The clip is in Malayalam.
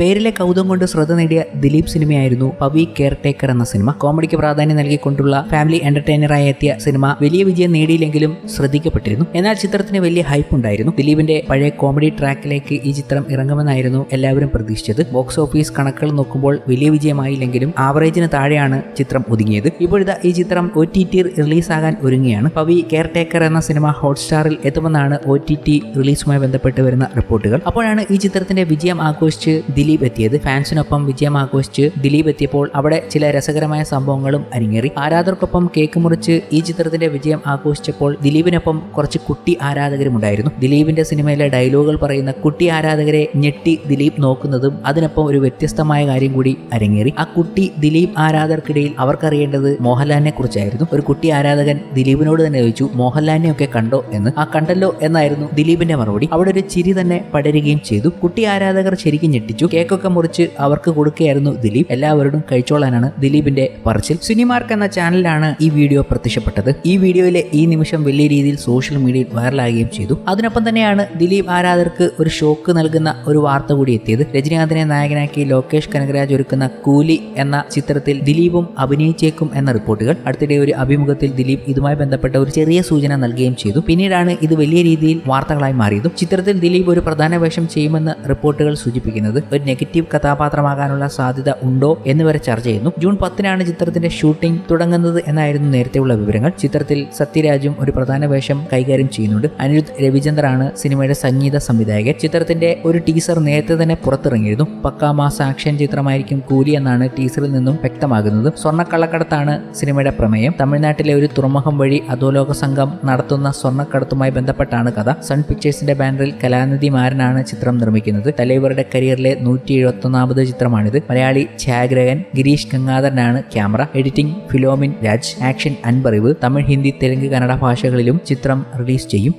പേരിലെ കൗതുകം കൊണ്ട് ശ്രദ്ധ നേടിയ ദിലീപ് സിനിമയായിരുന്നു പവി കെയർ ടേക്കർ എന്ന സിനിമ. കോമഡിക്ക് പ്രാധാന്യം നൽകിക്കൊണ്ടുള്ള ഫാമിലി എന്റർടൈനറായി എത്തിയ സിനിമ വലിയ വിജയം നേടിയില്ലെങ്കിലും ശ്രദ്ധിക്കപ്പെട്ടിരുന്നു. എന്നാൽ ചിത്രത്തിന് വലിയ ഹൈപ്പ് ഉണ്ടായിരുന്നു. ദിലീപിന്റെ പഴയ കോമഡി ട്രാക്കിലേക്ക് ഈ ചിത്രം ഇറങ്ങുമെന്നായിരുന്നു എല്ലാവരും പ്രതീക്ഷിച്ചത്. ബോക്സ് ഓഫീസ് കണക്കുകൾ നോക്കുമ്പോൾ വലിയ വിജയമായില്ലെങ്കിലും ആവറേജിന് താഴെയാണ് ചിത്രം ഒതുങ്ങിയത്. ഇപ്പോഴിതാ ഈ ചിത്രം ഒ ടി ടി റിലീസാകാൻ ഒരുങ്ങിയാണ് പവി കെയർ ടേക്കർ എന്ന സിനിമ ഹോട്ട്സ്റ്റാറിൽ എത്തുമെന്നാണ് ഒ ടി ടി റിലീസുമായി ബന്ധപ്പെട്ട് വരുന്ന റിപ്പോർട്ടുകൾ. അപ്പോഴാണ് ഈ ചിത്രത്തിന്റെ വിജയം ആഘോഷിച്ച് ദിലീപ് എത്തിയത്. ഫാൻസിനൊപ്പം വിജയം ആഘോഷിച്ച് ദിലീപ് എത്തിയപ്പോൾ അവിടെ ചില രസകരമായ സംഭവങ്ങളും അരങ്ങേറി. ആരാധകർക്കൊപ്പം കേക്ക് മുറിച്ച് ഈ ചിത്രത്തിന്റെ വിജയം ആഘോഷിച്ചപ്പോൾ ദിലീപിനൊപ്പം കുറച്ച് കുട്ടി ആരാധകരും ഉണ്ടായിരുന്നു ദിലീപിന്റെ സിനിമയിലെ ഡയലോഗുകൾ പറയുന്ന കുട്ടി ആരാധകരെ ഞെട്ടി ദിലീപ് നോക്കുന്നതും അതിനൊപ്പം ഒരു വ്യത്യസ്തമായ കാര്യം കൂടി അരങ്ങേറി. ആ കുട്ടി ദിലീപ് ആരാധകർക്കിടയിൽ അവർക്കറിയേണ്ടത് മോഹൻലാലിനെ കുറിച്ചായിരുന്നു. ഒരു കുട്ടി ആരാധകൻ ദിലീപിനോട് തന്നെ ചോദിച്ചു മോഹൻലാലിനെ ഒക്കെ കണ്ടോ? എന്ന്. ആ കണ്ടല്ലോ എന്നായിരുന്നു ദിലീപിന്റെ മറുപടി. അവിടെ ഒരു ചിരി തന്നെ പടരുകയും ചെയ്തു. കുട്ടി ആരാധകർ ശരിക്കും ഞെട്ടിച്ചു. കേക്കൊക്കെ മുറിച്ച് അവർക്ക് കൊടുക്കുകയായിരുന്നു ദിലീപ്. എല്ലാവരോടും കഴിച്ചോളാനാണ് ദിലീപിന്റെ പറച്ചിൽ. സിനിമാർക്ക് എന്ന ചാനലിലാണ് ഈ വീഡിയോ പ്രത്യക്ഷപ്പെട്ടത്. ഈ വീഡിയോയിലെ ഈ നിമിഷം വലിയ രീതിയിൽ സോഷ്യൽ മീഡിയയിൽ വൈറലാകുകയും ചെയ്തു. അതിനൊപ്പം തന്നെയാണ് ദിലീപ് ആരാധകർക്ക് ഒരു ഷോക്ക് നൽകുന്ന ഒരു വാർത്ത കൂടി എത്തിയത്. രജനീകാന്തിനെ നായകനാക്കി ലോകേഷ് കനകരാജ് ഒരുക്കുന്ന കൂലി എന്ന ചിത്രത്തിൽ ദിലീപും അഭിനയിച്ചേക്കും എന്ന റിപ്പോർട്ടുകൾ. അടുത്തിടെ ഒരു അഭിമുഖത്തിൽ ദിലീപ് ഇതുമായി ബന്ധപ്പെട്ട ഒരു ചെറിയ സൂചന നൽകുകയും ചെയ്തു. പിന്നീടാണ് ഇത് വലിയ രീതിയിൽ വാർത്തകളായി മാറിയതും. ചിത്രത്തിൽ ദിലീപ് ഒരു പ്രധാന വേഷം ചെയ്യുമെന്ന് റിപ്പോർട്ടുകൾ സൂചിപ്പിക്കുന്നത് ഒരു നെഗറ്റീവ് കഥാപാത്രമാകാനുള്ള സാധ്യത ഉണ്ടോ എന്ന് വരെ ചർച്ച ചെയ്യുന്നു. ജൂൺ പത്തിനാണ് ചിത്രത്തിന്റെ ഷൂട്ടിംഗ് തുടങ്ങുന്നത് എന്നായിരുന്നു നേരത്തെയുള്ള വിവരങ്ങൾ. ചിത്രത്തിൽ സത്യരാജും ഒരു പ്രധാന വേഷം കൈകാര്യം ചെയ്യുന്നുണ്ട്. അനിരുദ്ധ് രവിചന്ദ്രാണ് സിനിമയുടെ സംഗീത സംവിധായകൻ. ചിത്രത്തിന്റെ ഒരു ടീസർ നേരത്തെ തന്നെ പുറത്തിറങ്ങിയിരുന്നു. പക്കാ മാസ ആക്ഷൻ ചിത്രമായിരിക്കും കൂലി എന്നാണ് ടീസറിൽ നിന്നും വ്യക്തമാകുന്നത്. സ്വർണക്കള്ളക്കടത്താണ് സിനിമയുടെ പ്രമേയം. തമിഴ്നാട്ടിലെ ഒരു തുറമുഖം വഴി അധോലോക സംഘം നടത്തുന്ന സ്വർണക്കടത്തുമായി ബന്ധപ്പെട്ടാണ് കഥ. സൺ പിക്ചേഴ്സിന്റെ ബാനറിൽ കലാനിധി മാരനാണ് ചിത്രം നിർമ്മിക്കുന്നത്. തലൈവറുടെ കരിയറിലെ നൂറ്റി എഴുപത്തൊന്നാമത് ചിത്രമാണിത്. മലയാളി ഛായാഗ്രഹൻ Girish ഗംഗാധരനാണ് camera. Editing Philomin Raj. Action Anbariv. Tamil Hindi Telugu Kannada ഭാഷകളിലും ചിത്രം റിലീസ് ചെയ്യും.